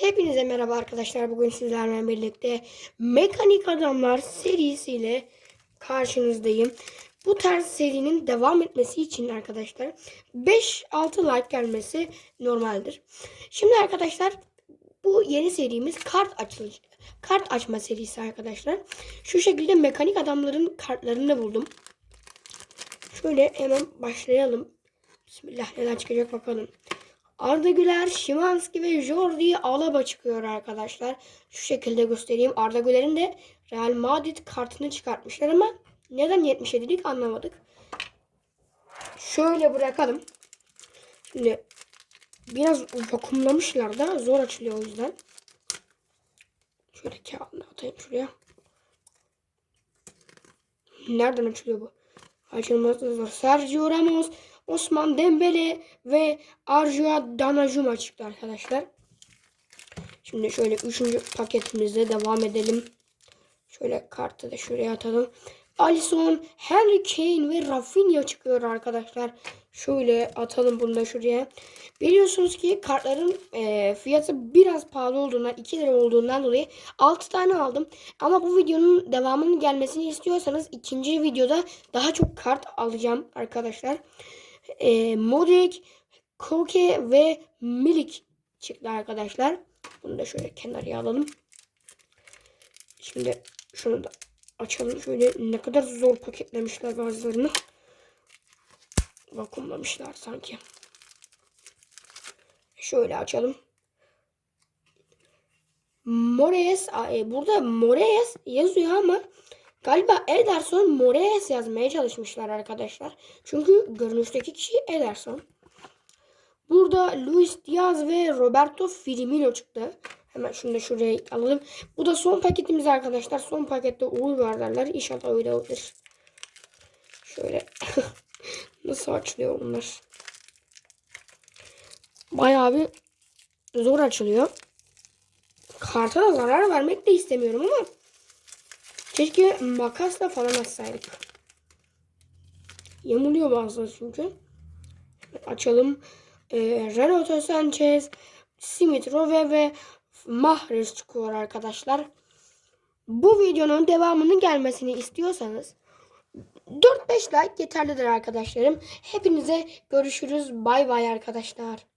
Hepinize merhaba arkadaşlar. Bugün sizlerle birlikte Mekanik Adamlar serisiyle karşınızdayım. Bu tarz serinin devam etmesi için arkadaşlar 5-6 like gelmesi normaldir. Şimdi arkadaşlar bu yeni serimiz kart açılış kart açma serisi arkadaşlar. Şu şekilde mekanik adamların kartlarını buldum. Şöyle hemen başlayalım. Bismillah neler çıkacak bakalım. Arda Güler, Şimanski ve Jordi Alaba çıkıyor arkadaşlar. Şu şekilde göstereyim. Arda Güler'in de Real Madrid kartını çıkartmışlar ama neden 77'lik anlamadık. Şöyle bırakalım. Şimdi biraz vakumlamışlar da zor açılıyor o yüzden. Şöyle kağıdını atayım şuraya. Nereden açılıyor bu? Açılması zor. Sergio Ramos, Osman Dembele ve Arjua Danajuma çıktı arkadaşlar. Şimdi şöyle üçüncü paketimizde devam edelim. Şöyle kartı da şuraya atalım. Alisson, Harry Kane ve Rafinha çıkıyor arkadaşlar. Şöyle atalım bunu da şuraya. Biliyorsunuz ki kartların e, fiyatı biraz pahalı olduğundan 2 lira olduğundan dolayı 6 tane aldım. Ama bu videonun devamının gelmesini istiyorsanız ikinci videoda daha çok kart alacağım arkadaşlar. E, Modric, Koke ve Milik çıktı arkadaşlar. Bunu da şöyle kenarıya alalım. Şimdi şunu da açalım. Şöyle ne kadar zor paketlemişler bazılarını. Vakumlamışlar sanki. Şöyle açalım. Moraes, burada Moraes yazıyor ama galiba Ederson Moraes yazmaya çalışmışlar arkadaşlar. Çünkü görünüşteki kişi Ederson. Burada Luis Diaz ve Roberto Firmino çıktı. Hemen şunu da şuraya alalım. Bu da son paketimiz arkadaşlar. Son pakette uğur var derler. İnşallah öyle olur. Şöyle nasıl açılıyor bunlar? Bayağı bir zor açılıyor. Karta da zarar vermek de istemiyorum ama keşke makasla falan açsaydık. Yamuluyor bazıları çünkü. Açalım. Ee, Renato Sanchez, Simitrove ve Mahrez çıkıyor arkadaşlar. Bu videonun devamının gelmesini istiyorsanız 4-5 like yeterlidir arkadaşlarım. Hepinize görüşürüz. Bay bay arkadaşlar.